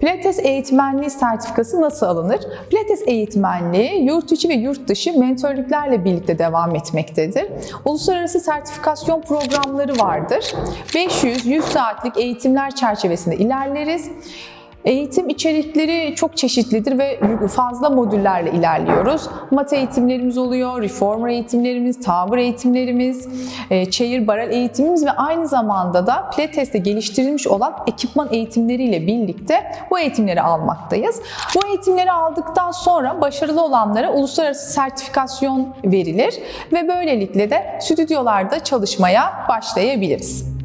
Pilates eğitmenliği sertifikası nasıl alınır? Pilates eğitmenliği yurt içi ve yurt dışı mentörlüklerle birlikte devam etmektedir. Uluslararası sertifikasyon programları vardır. 500-100 saatlik eğitimler çerçevesinde ilerleriz. Eğitim içerikleri çok çeşitlidir ve fazla modüllerle ilerliyoruz. Mat eğitimlerimiz oluyor, reformer eğitimlerimiz, tavır eğitimlerimiz, çayır barel eğitimimiz ve aynı zamanda da Pilates'te geliştirilmiş olan ekipman eğitimleriyle birlikte bu eğitimleri almaktayız. Bu eğitimleri aldıktan sonra başarılı olanlara uluslararası sertifikasyon verilir ve böylelikle de stüdyolarda çalışmaya başlayabiliriz.